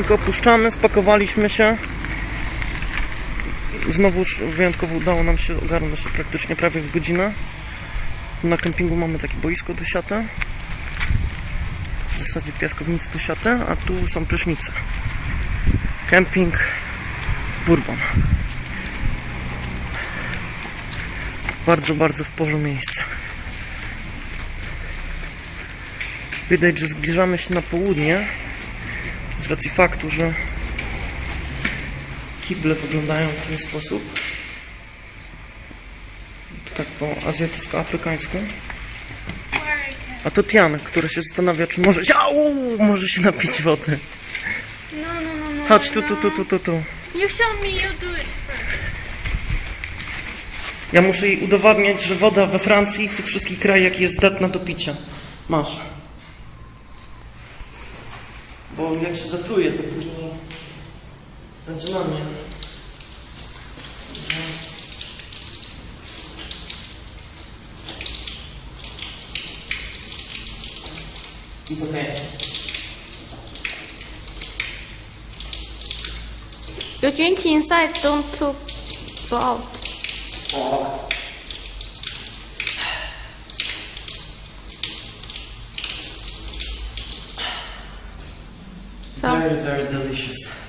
kemping opuszczamy, spakowaliśmy się. Znowuż wyjątkowo udało nam się ogarnąć praktycznie prawie w godzinę. Na kempingu mamy takie boisko do siaty. W zasadzie piaskownicy do siaty, a tu są prysznice. Kemping Bourbon. Bardzo, bardzo w porządku miejsce. Widać, że zbliżamy się na południe z racji faktu, że kible wyglądają w ten sposób. Tak po azjatycko-afrykańsku. A to Tian, który się zastanawia, czy może się, au, może się napić wody. No, no, no, no. Chodź tu, tu, tu, tu, tu, tu. You show me, you do it. Ja muszę jej udowadniać, że woda we Francji, w tych wszystkich krajach jest zdatna do picia. Masz. Bo jak się zatruje, to później będzie na mnie. It's okay. You drink inside, don't to go out. So, Very, very delicious.